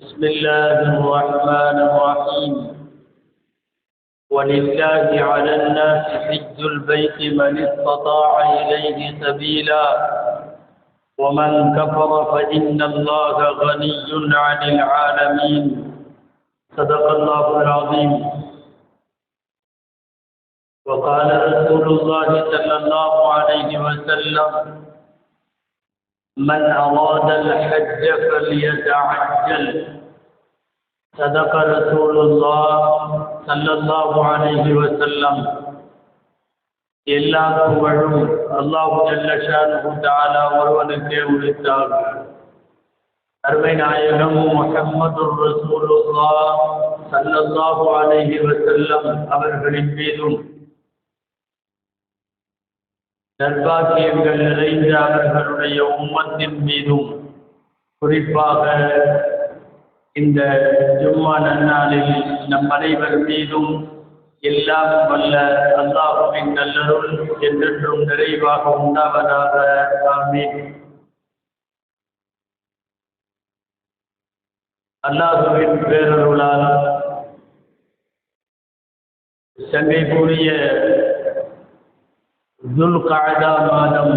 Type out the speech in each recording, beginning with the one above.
بسم الله الرحمن الرحيم. ولله على الناس حج البيت من استطاع إليه سبيلا. ومن كفر فإن الله غني عن العالمين. صدق الله العظيم. وقال رسول الله صلى الله عليه وسلم من أراد الحج فليتعجل صدق رسول الله صلى الله عليه وسلم எல்லா புகழும் அல்லாஹு ஜல்லஷானு தாலா ஒருவனுக்கே உரித்தார் அருமை நாயகம் முஹம்மது ரசூலுல்லா சல்லல்லாஹு அலைஹி வஸல்லம் அவர்களின் மீதும் நற்பாக்கியங்கள் நிறைந்த அவர்களுடைய உம்மத்தின் மீதும் குறிப்பாக இந்த ஜும்மா நன்னாளில் நம் அனைவர் மீதும் எல்லாம் வல்ல அல்லாஹுவின் நல்லருள் என்றென்றும் நிறைவாக உண்டாவதாக. ஆமீன். அல்லாஹுவின் பேரருளால் சங்கைக்குரிய துல் காதா மாதம்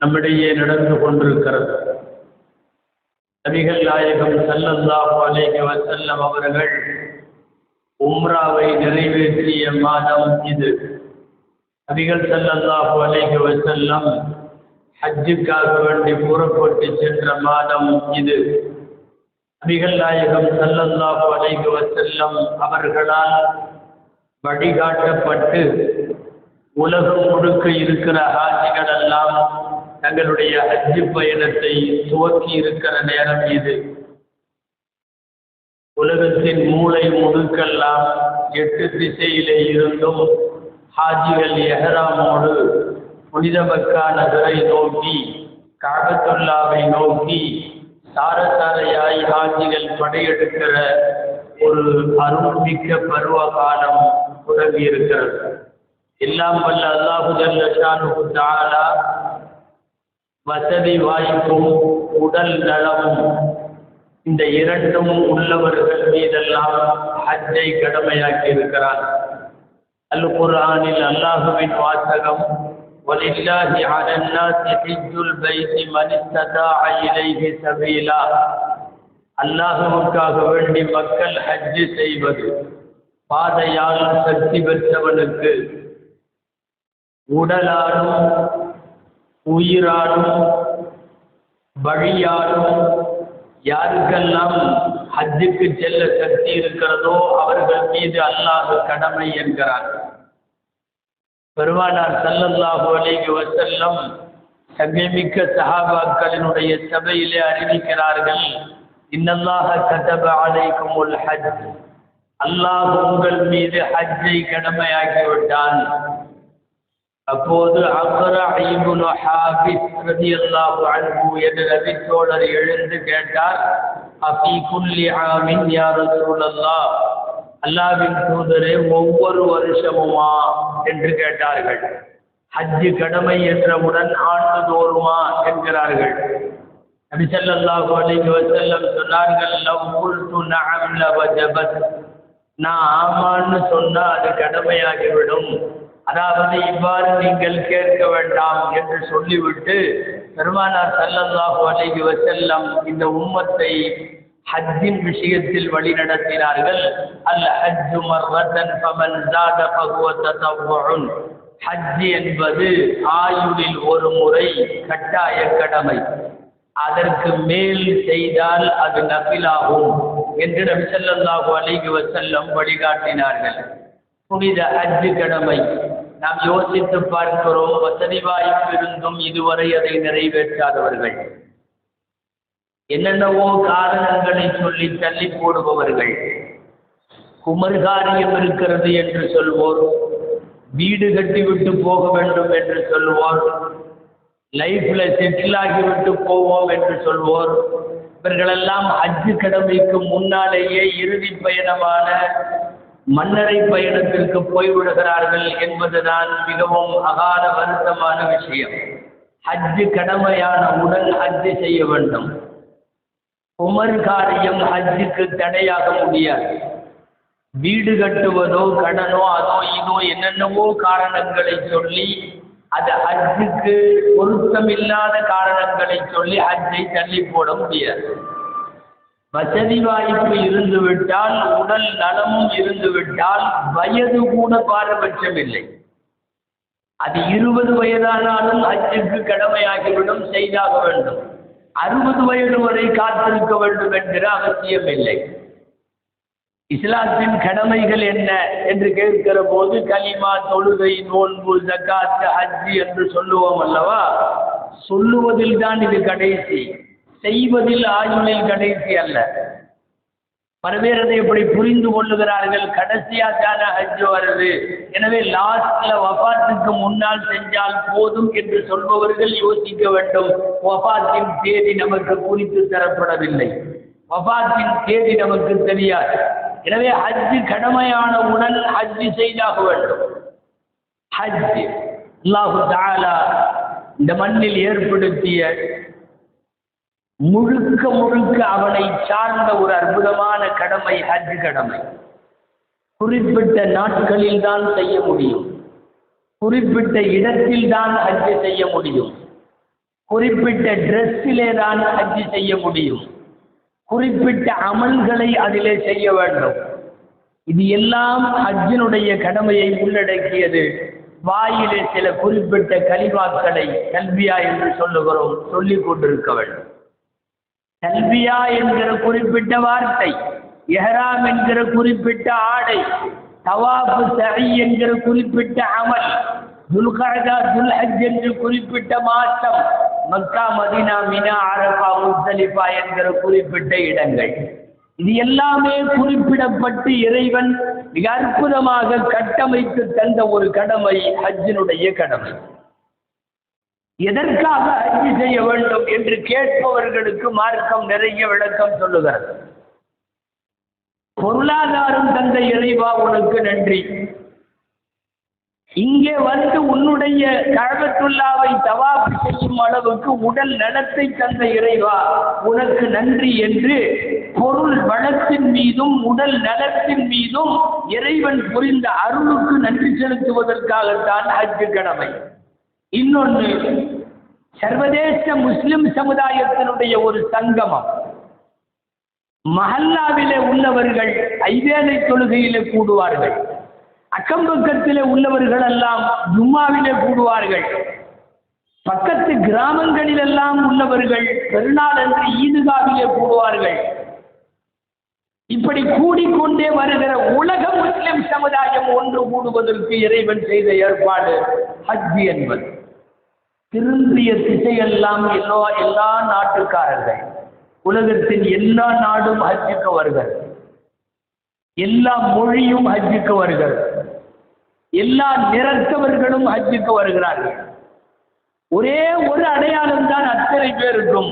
நம்மிடையே நடந்து கொண்டிருக்கிறது. நபிகள் நாயகம் சல்லல்லாஹு அலைஹி வஸல்லம் அவர்கள் உம்ராவை நிறைவேற்றிய மாதம் இது. நபிகள் சல்லல்லாஹு அலைஹி வஸல்லம் ஹஜ்ஜுக்காக வேண்டி புறப்பட்டு சென்ற மாதம் இது. நபிகள் நாயகம் சல்லல்லாஹு அலைஹி வஸல்லம் அவர்களால் வழிகாட்டப்பட்டு உலகம் முழுக்க இருக்கிற ஹாஜிகள் எல்லாம் தங்களுடைய ஹஜ்ஜு பயணத்தை துவக்கி இருக்கிற நேரம் இது. உலகத்தின் மூளை முழுக்கெல்லாம் எட்டு திசையிலே இருந்தும் ஹாஜிகள் எஹராமோடு புனித மக்கா நகரை நோக்கி காகத்துல்லாவை நோக்கி சாரசாரையாய் ஹாஜிகள் படையெடுக்கிற ஒரு அருள்மிக்க பருவ காலம் தொடங்கி இருக்கிறது எல்லாம் வல்ல அல்லாஹு ஜல்லஷானு தாலா வசதி வாய்ப்பும் உடல் நலமும் இந்த இரண்டும் உள்ளவர்கள் மீதெல்லாம் ஹஜ்ஜை கடமையாக்கி இருக்கிறார் அல் குர்ஆனில் அல்லாஹுவின் வாசகம் وَلِلَّهِ عَلَى النَّاسِ حِجُّ الْبَيْتِ مَنِ اسْتَطَاعَ إِلَيْهِ سَبِيلًا அல்லாஹுவுக்காக வேண்டி மக்கள் ஹஜ்ஜு செய்வது பாதையால் சக்தி பெற்றவனுக்கு உடலாடும் உயிராடும் வழியாடும் யாருக்கெல்லாம் ஹஜ்ஜுக்கு செல்ல சக்தி இருக்கிறதோ அவர்கள் மீது அல்லாஹ் கடமை என்கிறார். பெருமானார் சல்லல்லாஹு அலைகி வசல்லம் சங்கமிக்க சஹாபாக்களினுடைய சபையிலே அறிவிக்கிறார்கள் இன்னல்லாக கதப அலைக்குமுல் ஹஜ் அல்லாஹ் உங்கள் மீது ஹஜ்ஜை கடமையாக்கிவிட்டான். அப்போது அக்ரா இப்னு ஹாபிஸ் ரலியல்லாஹு அன்ஹு என்ற நபித்தோழர் எழுந்து கேட்டார் அஃபி குல்லி ஆமின் யா ரசூலல்லாஹ்? அல்லாஹ்வின் தூதரே ஒவ்வொரு வருஷமுமா? என்று கேட்டார்கள். ஹஜ்ஜு கடமை என்றவுடன் ஆண்டுதோறுமா? என்கிறார்கள். நபி ஸல்லல்லாஹு அலைஹி வஸல்லம் சொன்னார்கள் லவ் குல்து நஅம் லவஜபத். நான் ஆமான்னு சொன்னா அது கடமையாகிவிடும். அதாவது இவ்வாறு நீங்கள் கேட்க வேண்டாம் என்று சொல்லிவிட்டு பெருமானார் சல்லல்லாஹு அலைஹி வசல்லம் இந்த உம்மத்தை ஹஜ்ஜின் விஷயத்தில் வழி நடத்தினார்கள். அல் ஹஜ்ஜு மர்ரதன் ஃபமன் ஜாத ஃபஹுவ ததவ்வுன் ஹஜ் என்பது ஆயுளில் ஒரு முறை கட்டாய கடமை. அதற்கு மேல் செய்தால் அது நபிலாகும் என்று நபி ஸல்லல்லாஹு அலைஹி வழிகாட்டினார்கள். புனித ஹஜ் கடமை. நாம் யோசித்து பார்க்கிறோம் வசதி வாய்ப்பு இருந்தும் இதுவரை அதை நிறைவேற்றாதவர்கள். என்னென்னவோ காரணங்களை சொல்லி தள்ளி போடுபவர்கள். குமர்காரியம் இருக்கிறது என்று சொல்வோர் வீடு கட்டிவிட்டு போக வேண்டும் என்று சொல்வோர் லைஃப்ல செட்டில் ஆகிவிட்டு போவோம் என்று சொல்வோர். இவர்களெல்லாம் அஞ்சு கடமைக்கு முன்னாலேயே இறுதி பயணமான மன்னரை பயணத்திற்கு போய்விடுகிறார்கள் என்பதுதான் மிகவும் அகால வருத்தமான விஷயம். ஹஜ்ஜு கடமையான உடன் ஹஜ்ஜு செய்ய வேண்டும். உமர் காரியம் ஹஜ்ஜுக்கு தடையாக முடியாது. வீடு கட்டுவதோ கடனோ அதோ இதோ என்னென்னவோ காரணங்களை சொல்லி அது ஹஜ்ஜுக்கு பொருத்தமில்லாத காரணங்களை சொல்லி ஹஜ்ஜை தள்ளி போட முடியாது. வசதி வாய்ப்பு இருந்துவிட்டால் உடல் நலமும் இருந்துவிட்டால் வயது கூட பாரபட்சம் இல்லை அது இருபது வயதானாலும் அச்சுக்கு கடமையாகிவிடும் செய்தாக வேண்டும். அறுபது வயது வரை காத்திருக்க வேண்டும் என்கிற அவசியம் இல்லை இஸ்லாத்தின் கடமைகள் என்ன என்று கேட்கிற போது கலிமா தொழுகை நோன்பு ஜக்காத்து ஹஜ்ஜி என்று சொல்லுவோம் அல்லவா? சொல்லுவதில் தான் இது கடைசி. செய்வதில் ஆயுளில் கடைசி அல்ல. பல பேர் அதை இப்படி புரிந்து கொள்ளுகிறார்கள். கடைசியாக தானே ஹஜ் வருது. எனவே லாஸ்ட்ல வபாத்துக்கு முன்னால் செஞ்சால் போதும் என்று சொல்பவர்கள் யோசிக்க வேண்டும். வபாத்தின் தேதி நமக்கு குறித்து தரப்படவில்லை. வபாத்தின் தேதி நமக்கு தெரியாது. எனவே ஹஜ்ஜு கடமையானவுடன் ஹஜ்ஜு செய்தாக வேண்டும். ஹஜ் அல்லாஹு தாலா இந்த மண்ணில் ஏற்படுத்திய முழுக்க முழுக்க அவனை சார்ந்த ஒரு அற்புதமான கடமை ஹஜ் கடமை. குறிப்பிட்ட நாட்களில் தான் செய்ய முடியும். குறிப்பிட்ட இடத்தில் தான் ஹஜ் செய்ய முடியும். குறிப்பிட்ட ட்ரெஸ்ஸிலே தான் ஹஜ் செய்ய முடியும். குறிப்பிட்ட அமல்களை அதிலே செய்ய வேண்டும். இது எல்லாம் ஹஜ்ஜினுடைய கடமையை உள்ளடக்கியது. வாயிலே சில குறிப்பிட்ட கலிமாக்களை கல்வியா என்று சொல்லுகிறோம் சொல்லிக் கொண்டிருக்க வேண்டும். தல்பியா என்கிற குறிப்பிட்ட வார்த்தை எஹராம் என்கிற குறிப்பிட்ட ஆடை தவாபு சரி என்கிற குறிப்பிட்ட அமல் துல்கர்கா துல்ஹஜ் என்று குறிப்பிட்ட மாற்றம் Mecca Medina Mina Arafah Muzdalifah என்கிற குறிப்பிட்ட இடங்கள். இது எல்லாமே குறிப்பிடப்பட்டு இறைவன் மிக அற்புதமாக கட்டமைத்து தந்த ஒரு கடமை ஹஜ்ஜினுடைய கடமை. எதற்காக ஹஜ்ஜி செய்ய வேண்டும் என்று கேட்பவர்களுக்கு மார்க்கம் நிறைய விளக்கம் சொல்லுகிறது. பொருளாதாரம் தந்த இறைவா உனக்கு நன்றி. இங்கே வந்து உன்னுடைய கழகத்துள்ளாவை தவாப்பு செய்யும் அளவுக்கு உடல் நலத்தை தந்த இறைவா உனக்கு நன்றி என்று பொருள் வளத்தின் மீதும் உடல் நலத்தின் மீதும் இறைவன் புரிந்த அருளுக்கு நன்றி செலுத்துவதற்காகத்தான் ஹஜ்ஜு கடமை. இன்னொன்று சர்வதேச முஸ்லிம் சமுதாயத்தினுடைய ஒரு சங்கமம். மஹல்லாவிலே உள்ளவர்கள் ஐவேலை தொழுகையிலே கூடுவார்கள். அக்கம்பக்கத்திலே உள்ளவர்கள் எல்லாம் ஜும்மாவிலே கூடுவார்கள். பக்கத்து கிராமங்களில் எல்லாம் உள்ளவர்கள் பெருநாள் அன்று ஈதுகாவிலே கூடுவார்கள். இப்படி கூடிக்கொண்டே வருகிற உலக முஸ்லிம் சமுதாயம் ஒன்று கூடுவதற்கு இறைவன் செய்த ஏற்பாடு ஹஜ் என்பது. திரும்பிய திசையெல்லாம் எல்லா எல்லா நாட்டுக்காரர்கள் உலகத்தின் எல்லா நாடும் ஹஜ்ஜுக்கு வருகிறது எல்லா மொழியும் ஹஜ்ஜுக்கு வருகிறது எல்லா நிறத்தவர்களும் ஹஜ்ஜுக்கு வருகிறார்கள். ஒரே ஒரு அடையாளம் தான் அத்தனை பேருக்கும்.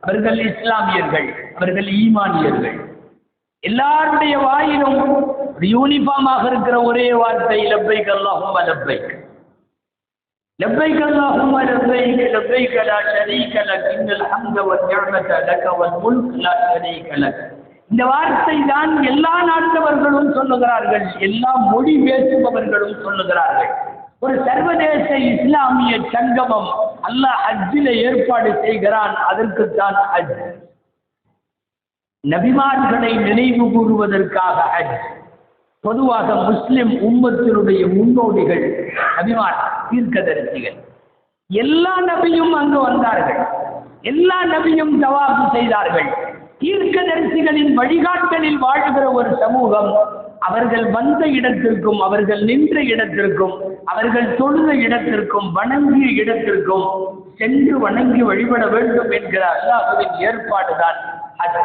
அவர்கள் இஸ்லாமியர்கள் அவர்கள் ஈமானியர்கள். எல்லாருடைய வாயிலும் யூனிஃபார்மாக இருக்கிற ஒரே வார்த்தை லப்பைக் அல்லாஹும் லப்பைக். لبيك اللهم لبيك لبيك لا شريك لك إن الحمد والنعمة لك والملك لا شريك لك இந்த வார்த்தை தான் எல்லா நாட்டவர்களும் சொல்லுகிறார்கள் எல்லா மொழி பேசுபவர்களும் சொல்லுகிறார்கள் ஒரு சர்வதேச இஸ்லாமிய சங்கமம் அல்லாஹ் ஹஜ்ஜில ஏற்பாடு செய்கிறான் அதற்குத்தான் ஹஜ் நபிமார்களை நினைவு கூறுவதற்காக ஹஜ் பொதுவாக முஸ்லிம் உம்மத்தினுடைய முன்னோடிகள் நபிமார் தீர்க்கதரிசிகள். எல்லா நபியும் அங்கு வந்தார்கள். எல்லா நபியும் ஜவாபு செய்தார்கள். தீர்க்கதரிசிகளின் வழிகாட்டலில் வாழ்கிற ஒரு சமூகம் அவர்கள் வந்த இடத்திற்கும் அவர்கள் நின்ற இடத்திற்கும் அவர்கள் தொழுத இடத்திற்கும் வணங்கிய இடத்திற்கும் சென்று வணங்கி வழிபட வேண்டும் என்கிற அல்லாஹுவின் ஏற்பாடுதான் அது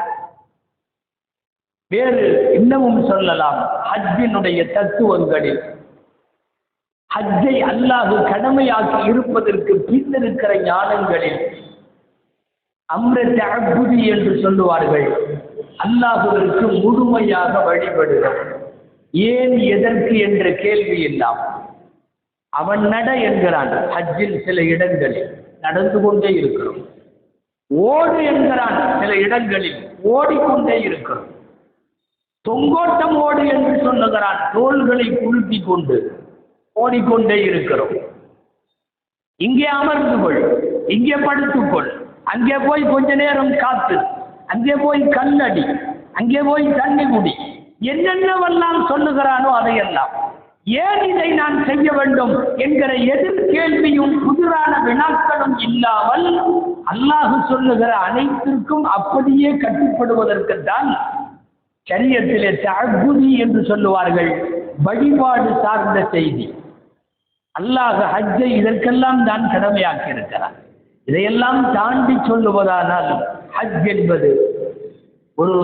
வேறு இன்னமும் சொல்லலாம் ஹஜ்ஜினுடைய தத்துவங்களில். ஹஜ்ஜை அல்லாஹு கடமையாக்கி இருப்பதற்கு பின்னிருக்கிற ஞானங்களில் அம்ரத் அபுதி என்று சொல்லுவார்கள். அல்லாஹுவிற்கு முழுமையாக வழிபடுகள் ஏன் எதற்கு என்ற கேள்வி இல்லாம் அவன் நட என்கிறான் ஹஜ்ஜில் சில இடங்களில் நடந்து கொண்டே இருக்கிறோம். ஓடு என்கிறான் சில இடங்களில் ஓடிக்கொண்டே இருக்கிறோம். தொங்கோட்டம் ஓடு என்று சொல்லுகிறான் தோள்களை குலுக்கி கொண்டு ஓடிக்கொண்டே இருக்கிறோம். இங்கே அமர்ந்து கொள் இங்கே படுத்துக்கொள். அங்கே போய் கொஞ்ச நேரம் காத்து. அங்கே போய் கல்லடி அங்கே போய் தண்ணி குடி. என்னென்னவெல்லாம் சொல்லுகிறானோ அதையெல்லாம். ஏன் இதை நான் செய்ய வேண்டும் என்கிற எதிர்கேள்வியும் புதிரான வினாக்களும் இல்லாமல் அல்லாஹு சொல்லுகிற அனைத்திற்கும் அப்படியே கட்டுப்படுவதற்குத்தான் சரியத்திலே தகுதி என்று சொல்லுவார்கள். வழிபாடு சார்ந்த செய்தி. அல்லாஹ் ஹஜ்ஜை இதற்கெல்லாம் தான் கடமையாக்கி இருக்கிறார் இதையெல்லாம் தாண்டி சொல்லுவதானால் ஹஜ் என்பது ஒரு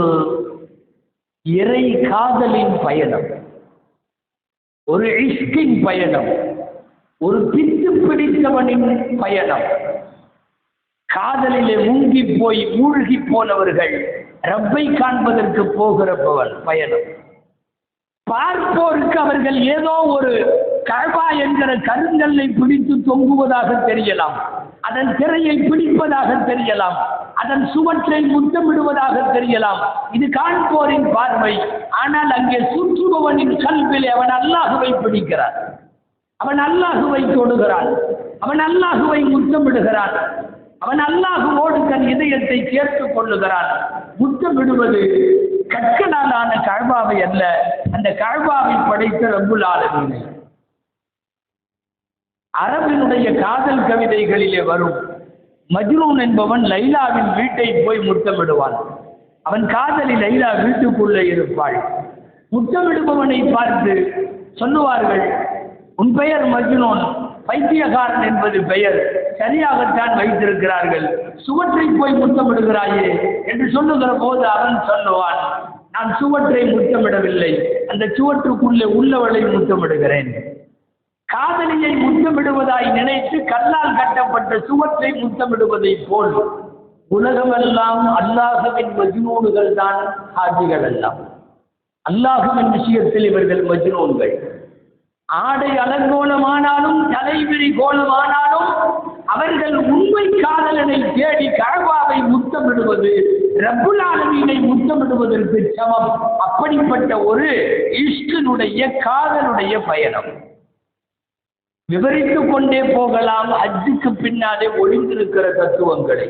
இறை காதலின் பயணம். ஒரு இஷ்கின் பயணம். ஒரு பித்து பிடித்தவனின் பயணம். காதலிலே மூங்கி போய் மூழ்கி போனவர்கள் ரப்பை காண்பதற்கு போகிற பவன் பயணம். பார்ப்போருக்கு அவர்கள் ஏதோ ஒரு கழ்வா என்கிற கருங்கல்லை பிடித்து தொங்குவதாக தெரியலாம். அதன் திரையை பிடிப்பதாக தெரியலாம். அதன் சுவற்றை முத்தமிடுவதாக தெரியலாம். இது காண்போரின் பார்வை. ஆனால் அங்கே சுற்றுபவனின் கல்விலே அவன் அல்லாஹுவை பிடிக்கிறான். அவன் அல்லாஹுவை தொடுகிறான். அவன் அல்லாஹுவை முத்தமிடுகிறான். அவன் அல்லாஹுவோடு தன் இதயத்தை சேர்த்துக் கொள்ளுகிறான். முத்தமிடுவது கற்களாலான கழ்வாவை அல்ல. அந்த கழ்வாவை படைத்த ரப்புல் ஆலமீனை. அரபினுடைய காதல் கவிதைகளிலே வரும். மஜ்னூன் என்பவன் லைலாவின் வீட்டை போய் முத்தமிடுவான் அவன் காதலி லைலா வீட்டுக்குள்ளே இருப்பாள். முத்தமிடுபவனை பார்த்து சொல்லுவார்கள் உன் பெயர் மஜ்னூன். பைத்தியகாரன் என்பது பெயர். சரியாகத்தான் வைத்திருக்கிறார்கள். சுவற்றை போய் முத்தமிடுகிறாயே என்று சொல்லுகிற போது அவன் சொல்லுவான் நான் சுவற்றை முத்தமிடவில்லை. அந்த சுவற்றுக்குள்ளே உள்ளவளை முத்தமிடுகிறேன். காதலியை முத்தமிடுவதாய் நினைத்து கல்லால் கட்டப்பட்ட சுவற்றை முத்தமிடுவதை போல் உலகமெல்லாம் அல்லாஹுவின் மஜ்னூன்கள் தான் ஹாஜிகள் எல்லாம் அல்லாஹுவின் விஷயத்தில் இவர்கள் மஜ்னூன்கள். ஆடை அலங்கோலமானாலும் தலைவிரி கோலமானாலும் அவர்கள் உண்மை காதலனை தேடி கரபாவை முத்தமிடுவது ரப்புலாலமீனை முத்தமிடுவதற்கு சமம். அப்படிப்பட்ட ஒரு இஷ்டனுடைய காதலுடைய பயணம். விவரித்து கொண்டே போகலாம் அஜுக்கு பின்னாலே ஒளிந்திருக்கிற தத்துவங்களை.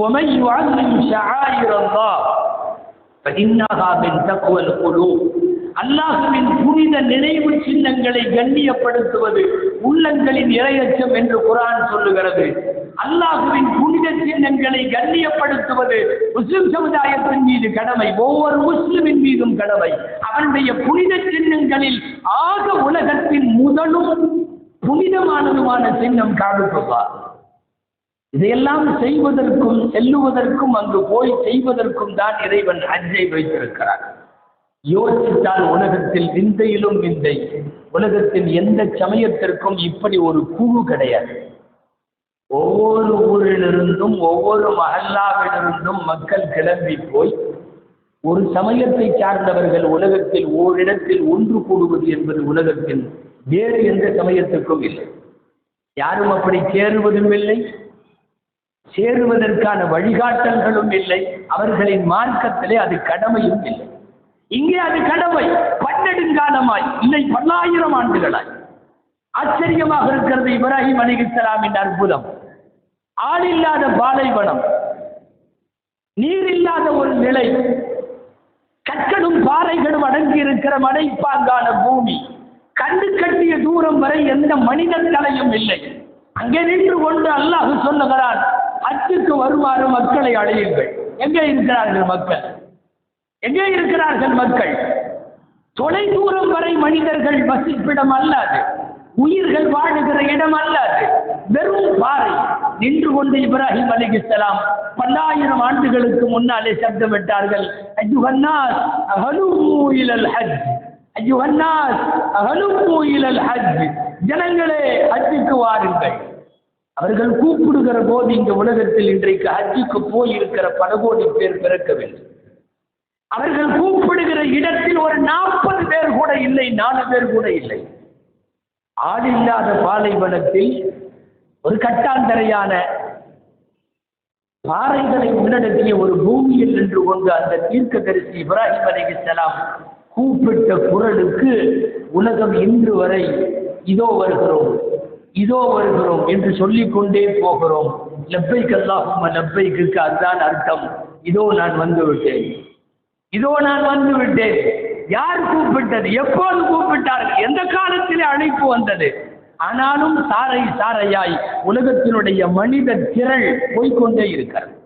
ஒமையுவான் ஷாயிரந்தா பதினாகாவின் தகவல் குழு அல்லாஹுவின் புனித நினைவு சின்னங்களை கண்ணியப்படுத்துவது உள்ளங்களின் இரையச்சம் என்று குரான் சொல்லுகிறது. அல்லாஹுவின் புனித சின்னங்களை கண்ணியப்படுத்துவது முஸ்லிம் சமுதாயத்தின் மீது கடமை ஒவ்வொரு முஸ்லிமின் மீதும் கடமை. அவனுடைய புனித சின்னங்களில் ஆக உலகத்தின் முதலும் புனிதமானதுமான சின்னம் காணுப்பா இதையெல்லாம் செய்வதற்கும் செல்லுவதற்கும் அங்கு போய் செய்வதற்கும் தான் இறைவன் அஞ்சை வைத்திருக்கிறார் யோசித்தால் உலகத்தில் விந்தையிலும் விந்தை. உலகத்தின் எந்த சமயத்திற்கும் இப்படி ஒரு குழு கிடையாது. ஒவ்வொரு ஊரிலிருந்தும் ஒவ்வொரு மகல்லாவிலிருந்தும் மக்கள் கிளம்பி போய் ஒரு சமயத்தை சார்ந்தவர்கள் உலகத்தில் ஓரிடத்தில் ஒன்று கூடுவது என்பது உலகத்தில் வேறு எந்த சமயத்துக்கும் இல்லை. யாரும் அப்படி சேருவதும் இல்லை. சேருவதற்கான வழிகாட்டல்களும் இல்லை. அவர்களின் மார்க்கத்திலே அது கடமையும் இல்லை. இங்கே அது கடவை பன்னெடுங்காலமாய் இல்லை பல்லாயிரம் ஆண்டுகளாய். ஆச்சரியமாக இருக்கிறது இப்ராஹிம் அலிகலாமின் அற்புதம். ஆளில்லாத பாலைவனம் நீர் இல்லாத ஒரு நிலை கற்களும் பாறைகளும் அடங்கி இருக்கிற மலைப்பாங்கான பூமி கண்டு கட்டிய தூரம் வரை எந்த மனிதன் தலையும் இல்லை. அங்கே நின்று கொண்டு அல்லாஹ் சொல்லுகிறான் அச்சுக்கு வருமாறு மக்களை அழையுங்கள். எங்கே இருக்கிறார்கள் மக்கள்? எங்கே இருக்கிறார்கள் மக்கள்? தொலை தூரம் வரை மனிதர்கள் வசிப்பிடம் அல்லாது உயிர்கள் வாழுகிற இடம் அல்லாது வெறும் பாறை நின்று கொண்டு இப்ராஹிம் அலிகிஸ்லாம் பல்லாயிரம் ஆண்டுகளுக்கு முன்னாலே சப்தமிட்டார்கள் அஜுஹன்னாஸ் அஹலுமு இலல் ஹஜ் அஜுஹன்னாஸ் அஹலுமு இலல் ஹஜ் ஜனங்களே ஹஜ்ஜுக்கு வாருங்கள். அவர்கள் கூப்பிடுகிற போது இந்த உலகத்தில் இன்றைக்கு ஹஜ்ஜுக்கு போயிருக்கிற பல கோடி பேர் பிறக்கவில்லை. அவர்கள் கூப்பிடுகிற இடத்தில் ஒரு நாற்பது பேர் கூட இல்லை நாலு பேர் கூட இல்லை. ஆள் இல்லாத பாலைவனத்தில் ஒரு கட்டாந்தரையான பாறைகளை உள்ளடக்கிய ஒரு பூமியில் நின்று கொண்டு அந்த தீர்க்கதரிசி இப்ராஹிம் செலாம் கூப்பிட்ட குரலுக்கு உலகம் இன்று வரை இதோ வருகிறோம் இதோ வருகிறோம் என்று சொல்லிக் கொண்டே போகிறோம். லப்பைக்கு அல்லாஹும் லப்பைக்கு அதுதான் அர்த்தம். இதோ நான் வந்துவிட்டேன் இதோ நான் வந்து விட்டேன் யார் கூப்பிட்டது? எப்போது கூப்பிட்டார்கள்? எந்த காலத்திலே அழைப்பு வந்தது? ஆனாலும் சாரை சாரையாய் உலகத்தினுடைய மனித திரள் போய்கொண்டே இருக்கிறது.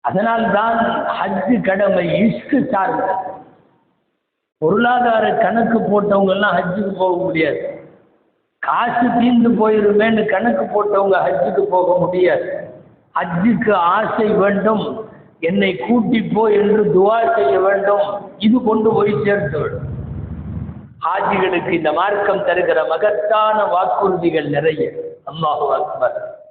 அதனால்தான் ஹஜ்ஜு கடமை இஷ்கு சார்ந்தது. பொருளாதார கணக்கு போட்டவங்க எல்லாம் ஹஜ்ஜுக்கு போக முடியாது. காசு தீர்ந்து போயிருமேன்னு கணக்கு போட்டவங்க ஹஜ்ஜுக்கு போக முடியாது. ஹஜ்ஜுக்கு ஆசை வேண்டும். என்னை கூட்டி போ என்று துவா செய்ய வேண்டும். இது கொண்டு போய் சேர்த்து விடும் ஹாஜிகளுக்கு இந்த மார்க்கம் தருகிற மகத்தான வாக்குறுதிகள் நிறைய. அல்லாஹு அக்பர்.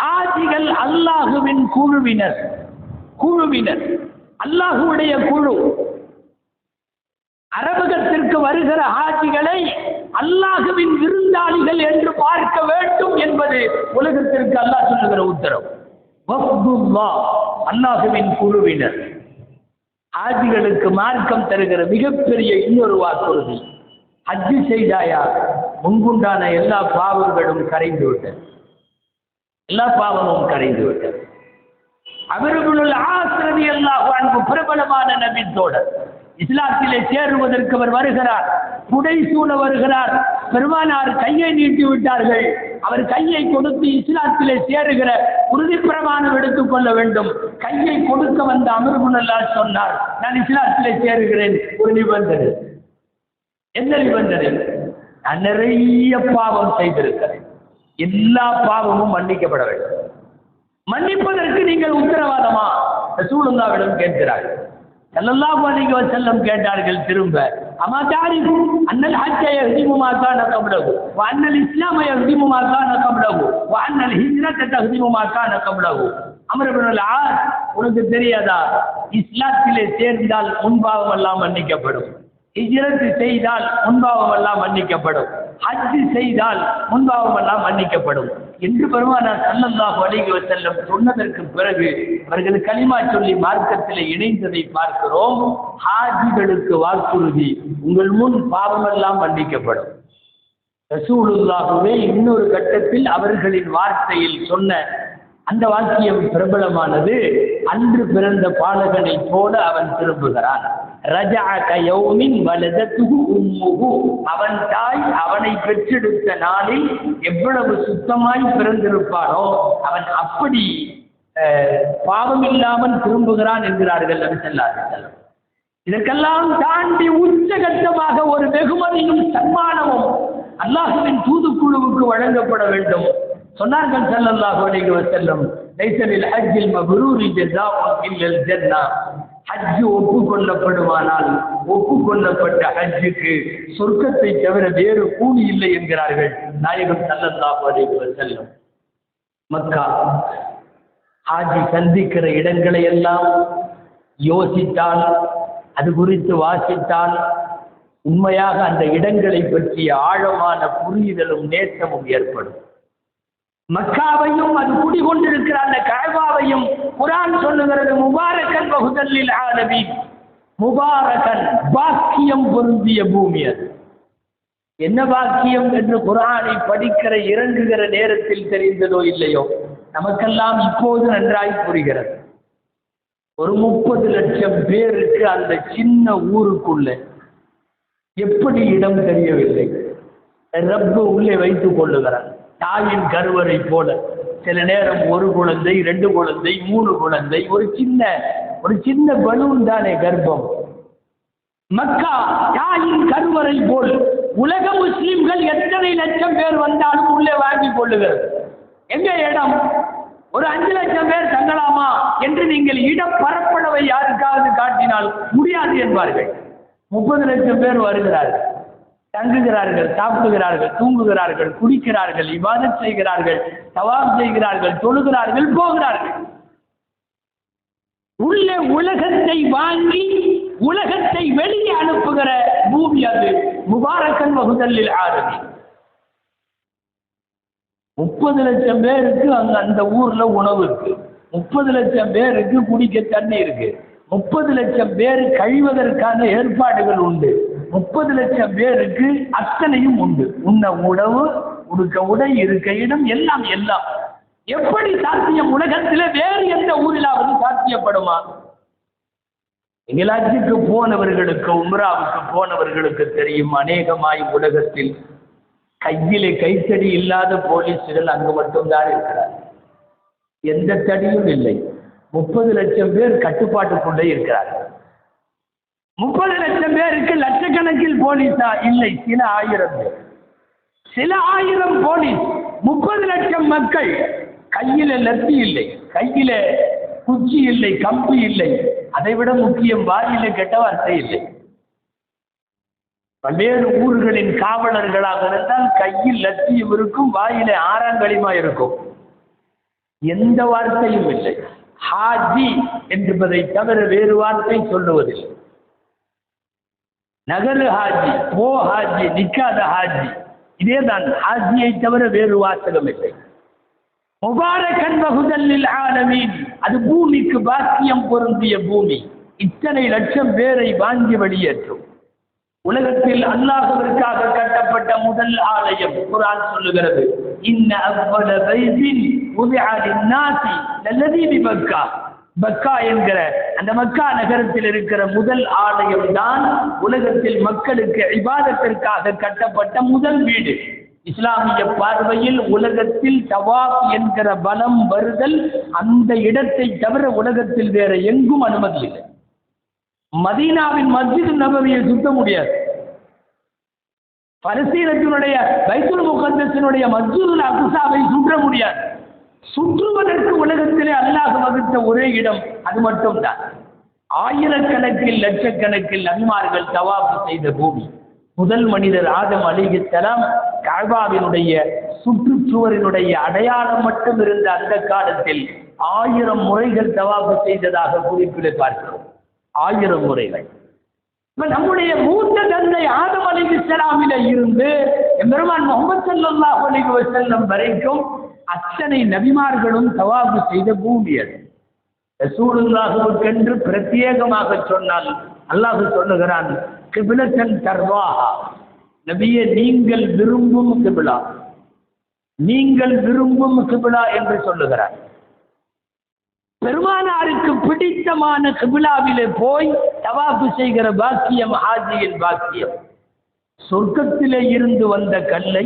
ஹாஜிகள் அல்லாஹுவின் குழுவினர். குழுவினர். அல்லாஹுடைய குழு. அரபகத்திற்கு வருகிற ஹாஜிகளை அல்லாஹுவின் விருந்தாளிகள் என்று பார்க்க வேண்டும் என்பது உலகத்திற்கு அல்லாஹ் சொல்லுகிற உத்தரவு. அல்லாஹுவின் குழுவினர். ஹாஜிகளுக்கு மார்க்கம் தருகிற மிகப்பெரிய இன்னொரு வாக்குறுதி. அஜி செய்தாயா? முன்புண்டான எல்லா பாவங்களும் கரைந்து விட்டது எல்லா பாவமும் கரைந்து விட்டது அவர்களுள் ஆசிரதி எல்லா பிரபலமான நபி தோழர். இஸ்லாத்திலே சேருவதற்கு அவர் வருகிறார். புடை சூழ வருகிறார். பெருமானார் கையை நீட்டி விட்டார்கள். அவர் கையை கொடுத்து இஸ்லாத்திலே சேருகிற உறுதி பிரமாணம் எடுத்துக் கொள்ள வேண்டும். கையை கொடுக்க வந்த அமர்வுனல்லா சொன்னார் நான் இஸ்லாத்திலே சேருகிறேன். ஒரு நிபந்தனை. என்ன நிபந்தனை? நான் நிறைய பாவம் செய்திருக்கிறேன். எல்லா பாவமும் மன்னிக்கப்பட வேண்டும். மன்னிப்பதற்கு நீங்கள் உத்தரவாதமா? ரசூலுல்லாவிடம் கேட்கிறார்கள். ஸல்லல்லாஹு அலைஹி வஸல்லம் கேட்டார்கள் திரும்ப. அமா தாரிஃபு? அன்னல் ஹஜ்ஜ யஹ்திமு மா கான கப்லஹு? வ அன்னல் இஸ்லாம யஹ்திமு மா கான கப்லஹு? வ அன்னல் ஹிஜ்ரத தஹ்திமு கான கப்லஹு? அமர் ஆஸ் உனக்கு தெரியாதா? இஸ்லாத்திலே சேர்ந்தால் முன்பாவம் எல்லாம் மன்னிக்கப்படும். ஹிஜ்ரத் செய்தால் முன்பாவம் எல்லாம் மன்னிக்கப்படும். ஹஜ் செய்தால் முன்பாவம் எல்லாம் மன்னிக்கப்படும். என்று பெருமானார் ஸல்லல்லாஹு அலைஹி வஸல்லம் சொன்னதற்கு பிறகு அவர்கள் களிமா சொல்லி மார்க்கத்தில் இணைந்ததை பார்க்கிறோம். ஹாஜிகளுக்கு வாக்குறுதி உங்கள் முன் பாவமெல்லாம் மன்னிக்கப்படும். ரசூலுல்லாகவே இன்னொரு கட்டத்தில் அவர்களின் வார்த்தையில் சொன்ன அந்த வாக்கியம் பிரபலமானது அன்று பிறந்த பாலகனை போல அவன் திரும்புகிறான். ரஜஅக யௌமின் வலதத்துஹு உம்முஹு. அவன் தாய் அவனை பெற்றெடுத்த நாளில் எவ்வளவு சுத்தமாய் பிறந்திருப்பானோ அவன் அப்படி பாவம் இல்லாமல் திரும்புகிறான் என்கிறார்கள் நபி இதற்கெல்லாம் தாண்டி உச்சகட்டமாக ஒரு வெகுமதியும் சன்மானமும் அல்லாஹுவின் தூதுக்குழுவுக்கு வழங்கப்பட வேண்டும். சொன்னார்கள் ஸல்லல்லாஹு அலைஹி வஸல்லம் லைஸலில் ஹஜ்ஜில் மப்ரூரி ஜஸாஉன் இல்லல் ஜன்னா. ஹஜ் ஒப்பு ஒப்புக்கொள்ளப்பட்ட ஹஜ்ஜுக்கு சொர்க்கத்தை தவிர வேறு கூலி இல்லை என்கிறார்கள் நாயகம் ஸல்லல்லாஹு அலைஹி வஸல்லம். மக்கா ஹாஜி சந்திக்கிற இடங்களை எல்லாம் யோசித்தால் அது குறித்து வாசித்தால் உண்மையாக அந்த இடங்களை பற்றிய ஆழமான புரிதலும் நேற்றமும் ஏற்படும். மக்காவையும் அது குடிகொண்டிருக்கிற அந்த கழவாவையும் குரான் சொல்லுகிறது முபாரக்கன் பகுதல்லில் ஆனவி முபாரகன் பாக்கியம் பொருந்திய பூமி அது. என்ன பாக்கியம் என்று குரானை படிக்கிற இறங்குகிற நேரத்தில் தெரிந்ததோ இல்லையோ நமக்கெல்லாம் இப்போது நன்றாய் புரிகிறது. ஒரு முப்பது லட்சம் பேருக்கு அந்த சின்ன ஊருக்குள்ள எப்படி இடம் தெரியவில்லை. ரப்பு உள்ளே வைத்துக் கொள்ளுகிறார். தாயின் கருவறை போல. சில நேரம் ஒரு குழந்தை ரெண்டு குழந்தை மூணு குழந்தை ஒரு சின்ன ஒரு சின்ன பலூன் தானே கர்ப்பம். மக்கா தாயின் கருவறை போல். உலக முஸ்லிம்கள் எத்தனை லட்சம் பேர் வந்தாலும் உள்ளே வாங்கி கொள்ளுகிறது எங்க இடம்? ஒரு அஞ்சு லட்சம் பேர் தங்கலாமா என்று நீங்கள் இடம் பரப்பளவை யாருக்காவது காட்டினால் முடியாது என்பார்கள். முப்பது லட்சம் பேர் வருகிறார்கள். தங்குகிறார்கள் சாப்பிடுகிறார்கள் தூங்குகிறார்கள் குடிக்கிறார்கள் இவாதம் செய்கிறார்கள் தவாப் செய்கிறார்கள் தொழுகிறார்கள் போகிறார்கள். உள்ளே உலகத்தை வாங்கி உலகத்தை வெளியே அனுப்புகிற பூமி அது. முபாரக்கன் வகுதலில் ஆரம்பி. முப்பது லட்சம் பேருக்கு அங்க அந்த ஊர்ல உணவு இருக்கு. முப்பது லட்சம் பேருக்கு குடிக்க தண்ணி இருக்கு. முப்பது லட்சம் பேர் கழிவதற்கான ஏற்பாடுகள் உண்டு. முப்பது லட்சம் பேருக்கு அத்தனையும் உண்டு. உண்ண உணவு உடுக்க உடை இருக்க இடம் எல்லாம் எல்லாம். எப்படி சாத்தியம் உலகத்தில் வேறு எந்த ஊரிலாவது சாத்தியப்படுமா? இங்கிலாந்துக்கு போனவர்களுக்கு உம்ராவுக்கு போனவர்களுக்கு தெரியும் அநேகமாய் உலகத்தில் கையிலே கைத்தடி இல்லாத போலீஸ்கள் அங்கு மட்டும்தான் இருக்கிறார் எந்த தடியும் இல்லை. முப்பது லட்சம் பேர் கட்டுப்பாட்டுக்குள்ளே இருக்கிறார்கள். முப்பது லட்சம் பேருக்கு லட்சக்கணக்கில் போலீஸா இல்லை சில ஆயிரம் பேர். சில ஆயிரம் போலீஸ். முப்பது லட்சம் மக்கள். கையில லத்தி இல்லை. கையில குச்சி இல்லை கம்பி இல்லை. அதை விட முக்கியம் வாயில கெட்ட வார்த்தை இல்லை. பல்வேறு ஊர்களின் காவலர்களாக இருந்தால் கையில் லத்தியும் இருக்கும் வாயில ஆறாங்களிமா இருக்கும். எந்த வார்த்தையும் இல்லை. ஹாஜி என்பதை தவிர வேறு வார்த்தை சொல்லுவதில்லை. நகரு ஹாஜி போ ஹாஜி நிக்காத ஹாஜி இதேதான் ஹாஜியை தவிர வேறு வாசகம் இல்லை முபாரகன் வகுதல்லில் ஆலமீன் அது பூமிக்கு பாக்கியம் பொருந்திய பூமி இத்தனை லட்சம் பேரை வாங்கி வெளியேற்றும் உலகத்தில் அல்லாஹவிற்காக கட்டப்பட்ட முதல் ஆலயம் குரான் சொல்லுகிறது இன்ன அவ்வள மக்கா என்கிற அந்த மக்கா நகரத்தில் இருக்கிற முதல் ஆலயம் தான் உலகத்தில் மக்களுக்கு விவாதத்திற்காக கட்டப்பட்ட முதல் வீடு. இஸ்லாமிய பார்வையில் உலகத்தில் தவாப் என்கிற பலம் வருதல் அந்த இடத்தை தவிர உலகத்தில் வேற எங்கும் அனுமதி இல்லை. மதீனாவின் மஸ்ஜித் நபவியை சுத்த முடியாது. பலஸ்தீனத்தினுடைய பைத்துல் முகந்தத்தினுடைய மஸ்ஜிதுல் அகுசாவை சுற்ற முடியாது. சுற்றுவதற்கு உலகத்திலே அல்லாஹ் வகுத்த ஒரே இடம் அது மட்டும்தான். ஆயிரக்கணக்கில் லட்சக்கணக்கில் நன்மார்கள் தவாப்பு செய்த பூமி. முதல் மனிதர் ஆதம் அலிஹித்தலாம் காபாவினுடைய சுற்றுச்சுவரினுடைய அடையாளம் மட்டும் இருந்த அந்த காலத்தில் ஆயிரம் முறைகள் தவாப்பு செய்ததாக குறிப்பிட பார்க்கிறோம். ஆயிரம் முறைகள். நம்முடைய மூத்த தந்தை ஆதம் அலிஹிஸ்லாமில இருந்து பெருமான் முகமது சல்லாஹ் அலிஹி செல்லம் வரைக்கும் அத்தனை நபிமார்களும் தவாபு செய்த பூமி அது. ரசூலுல்லாஹுக்கென்று பிரத்யேகமாக சொன்னால் அல்லாஹ் சொல்லுகிறான் கிபிலத்தன் தர்வாஹா. நபியை நீங்கள் விரும்பும் கிபிலா. நீங்கள் விரும்பும் கிபிலா என்று சொல்லுகிறார். பெருமானாருக்கு பிடித்தமான கிபிலாவிலே போய் தவாப்பு செய்கிற பாக்கியம் ஹாஜியின் பாக்கியம். சொர்க்கத்திலே இருந்து வந்த கல்லை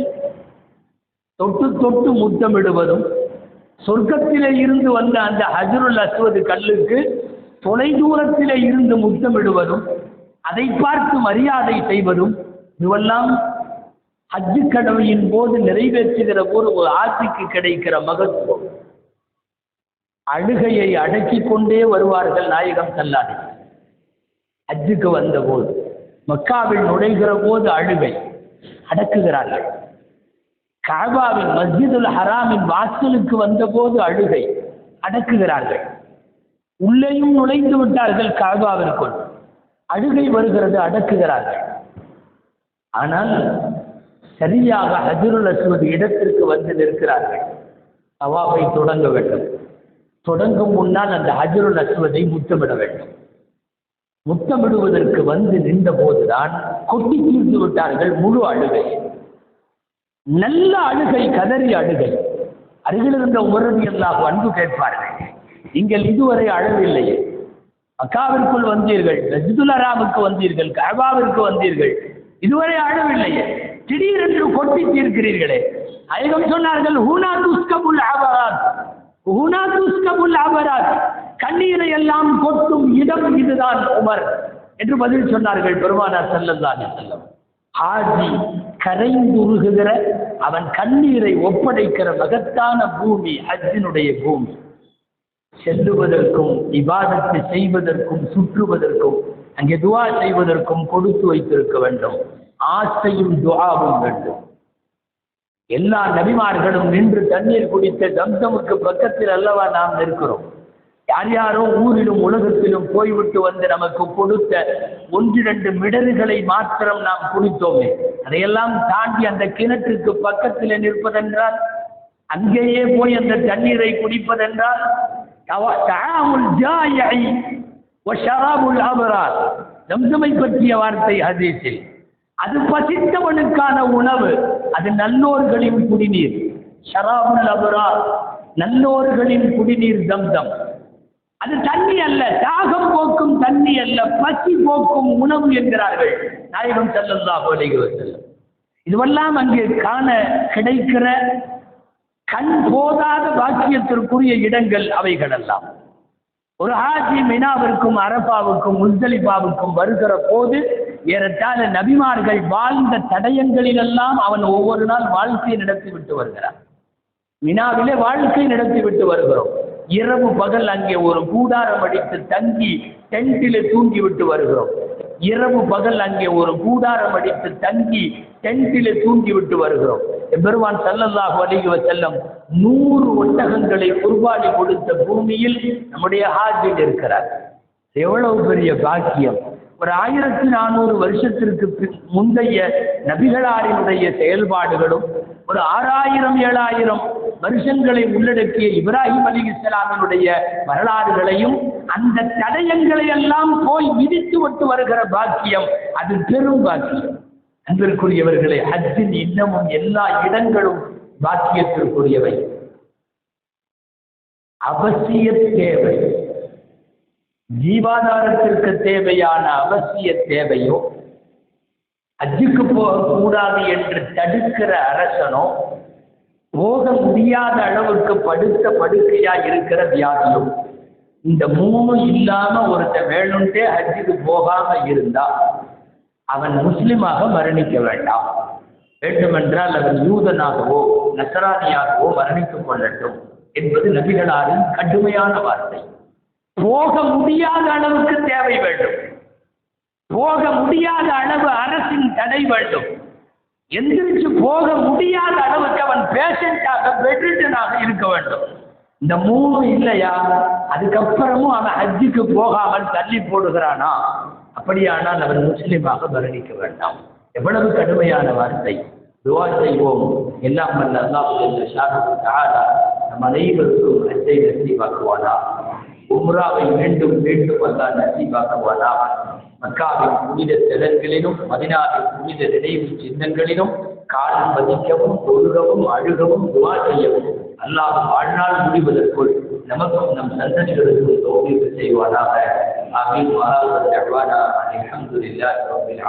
தொட்டு தொட்டு முத்தமிடுவதும் சொர்க்கத்திலே இருந்து வந்த அந்த ஹஜருல் அஸ்வது கல்லுக்கு தொலைதூரத்திலே இருந்து முத்தமிடுவதும் அதை பார்த்து மரியாதை செய்வதும் இதுவெல்லாம் ஹஜ்ஜு கடமையின் போது நிறைவேற்றுகிற போது ஒரு ஆட்சிக்கு கிடைக்கிற மகத்துவம். அழுகையை அடக்கிக் கொண்டே வருவார்கள் நாயகம் சல்லாடி ஹஜ்ஜுக்கு வந்த போது மக்காவில் நுழைகிற போது அழுகை அடக்குகிறார்கள். காபாவின் மஸ்ஜிதுல் ஹராமின் வாசலுக்கு வந்தபோது அழுகை. அடக்குகிறார்கள். உள்ளேயும் நுழைந்து விட்டார்கள் காபாவிற்குள். அழுகை வருகிறது அடக்குகிறார்கள். ஆனால் சரியாக ஹஜருல் அஸ்வது இடத்திற்கு வந்து நிற்கிறார்கள். தவாபை தொடங்க வேண்டும். தொடங்கும் முன்னால் அந்த ஹஜருல் அஸ்வதை முத்தமிட வேண்டும். முத்தமிடுவதற்கு வந்து நின்ற போதுதான் கொட்டி தீர்த்து விட்டார்கள் முழு அழுகை. நல்ல அழுகை கதறி அழுகை. அருகில் இருந்த உமரதி எல்லாம் அன்பு கேட்பார்கள். நீங்கள் இதுவரை அழவில்லையே மக்காவிற்குள் வந்தீர்கள் ரஜிதுலராமுக்கு வந்தீர்கள் கபாவிற்கு வந்தீர்கள். இதுவரை அழவில்லையே திடீரென்று கொட்டி தீர்க்கிறீர்களே. அயகம் சொன்னார்கள் ஹூனா துஸ்கபுல் ஆபராத் ஹூனா துஸ்கபுல் ஆபராத் கண்ணீரை எல்லாம் கொட்டும் இடம் இதுதான் உமர். என்று பதில் சொன்னார்கள் பெருமானார் செல்லம் தான் வஸல்லம். ஹாஜி கரைந்துருகுகிற அவன் கண்ணீரை ஒப்படைக்கிற மகத்தான பூமி ஹஜ்ஜினுடைய பூமி. செல்லுவதற்கும் விவாதத்தை செய்வதற்கும் சுற்றுவதற்கும் அங்கே துவா செய்வதற்கும் கொடுத்து வைத்திருக்க வேண்டும். ஆசையும் துவாவும் வேண்டும். எல்லா நபிமார்களும் நின்று தண்ணீர் குடித்த தம்தமுக்கு பக்கத்தில் அல்லவா நாம் நிற்கிறோம். யார் யாரோ ஊரிலும் உலகத்திலும் போய்விட்டு வந்து நமக்கு கொடுத்த ஒன்றிரண்டு மிடறுகளை மாத்திரம் நாம் குடித்தோமே. அதையெல்லாம் தாண்டி அந்த கிணற்றுக்கு பக்கத்தில் நிற்பதென்றால் அங்கேயே போய் அந்த தண்ணீரை குடிப்பதென்றால் தவ- ஷராபுல் அபரார் தம்தமை பற்றிய வார்த்தை ஹதீஸில் அது பசித்தவனுக்கான உணவு அது நல்லோர்களின் குடிநீர். ஷராபுல் அபரார் நல்லோர்களின் குடிநீர் தம்தம். அது தண்ணி அல்ல தாகம் போக்கும் தண்ணி அல்ல பசி போக்கும் உணவு என்கிறார்கள். நாயகம் செல்லல்லா அலைஹி வஸல்லம். இதுவெல்லாம் அங்கே காண கிடைக்கிற கண் போதாத பாக்கியத்திற்குரிய இடங்கள் அவைகளெல்லாம் ஒரு ஹாஜி மினாவிற்கும் அரபாவுக்கும் முஸ்தலிபாவுக்கும் வருகிற போது ஏறத்தாழ நபிமார்கள் வாழ்ந்த தடயங்களிலெல்லாம் அவன் ஒவ்வொரு நாள் வாழ்க்கையை நடத்தி விட்டு வருகிறான். மினாவிலே வாழ்க்கை நடத்தி விட்டு வருகிறோம். இரவு பகல் அங்கே ஒரு கூடாரம் அடித்து தங்கி டென்ட்டிலே தூங்கி விட்டு வருகிறோம். இரவு பகல் அங்கே ஒரு கூடாரம் அடித்து தங்கி டென்ட்டிலே தூங்கி விட்டு வருகிறோம். பெருமான் ஸல்லல்லாஹு அலைஹி செல்லம் நூறு ஒட்டகங்களை குர்பானி கொடுத்த பூமியில் நம்முடைய ஹாஜில் இருக்கிறார். எவ்வளவு பெரிய பாக்கியம். ஒரு ஆயிரத்தி நானூறு வருஷத்திற்கு முந்தைய நபிகளாரினுடைய செயல்பாடுகளும் ஒரு ஆறாயிரம் ஏழாயிரம் வருஷங்களை உள்ளடக்கிய இப்ராஹிம் அலி இஸ்லாமினுடைய வரலாறுகளையும் அந்த தடயங்களை எல்லாம் போய் மிதித்து விட்டு வருகிற பாக்கியம் அது பெரும் பாக்கியம். அன்பிற்குரியவர்களே ஹஜ்ஜின் இன்னமும் எல்லா இடங்களும் பாக்கியத்திற்குரியவை. அவசிய தேவை. ஜீவாதாரத்திற்கு தேவையான அவசிய தேவையோ அஜுக்கு போகக்கூடாது என்று தடுக்கிற அரசனோ போக முடியாத அளவுக்கு படுத்த படுக்கையா இருக்கிற வியாதியும் இந்த மூணு இல்லாம ஒருத்தன் வேணும்ட்டே ஹஜ்ஜுக்கு போகாம இருந்தா அவன் முஸ்லிமாக மரணிக்க வேண்டாம். வேண்டுமென்றால் அவன் யூதனாகவோ நசராணியாகவோ மரணித்துக் கொள்ளட்டும் என்பது நபிகளாரின் கடுமையான வார்த்தை. போக முடியாத அளவுக்கு தேவை வேண்டும். போக முடியாத அளவு அரசின் தடை வேண்டும். எந்திரிச்சு போக முடியாத அளவுக்கு அவன் பேஷண்டாக பெட்ரிட்டனாக இருக்க வேண்டும். இந்த மூணு இல்லையா? அதுக்கப்புறமும் அவன் ஹஜ்ஜுக்கு போகாமல் தள்ளி போடுகிறானா? அப்படியானால் அவன் முஸ்லீமாக வர்ணிக்க வேண்டாம். எவ்வளவு கடுமையான வார்த்தை. துவா செய்வோம். எல்லாம் வல்ல அல்லாஹ் நம் அனைவருக்கும் ஹஜ்ஜை நசீவாக்குவானா உம்ராவை மீண்டும் மீண்டும் அல்லா நசீவாக்குவானா மக்காவின் புனித தலங்களிலும் மதினாவின் புனித நினைவு சின்னங்களிலும் காலம் பதிக்கவும் தொழுகவும் அழுகவும் துவா செய்யவும். அல்லாஹ் வாழ்நாள் முடிவதற்குள் நமக்கும் நம் சந்ததிகளுக்கும் தோல்வி செய்வானாக. ஆமீன். மகாபத் அல்வானா அல்ஹம்துலில்லாஹி ரப்பில்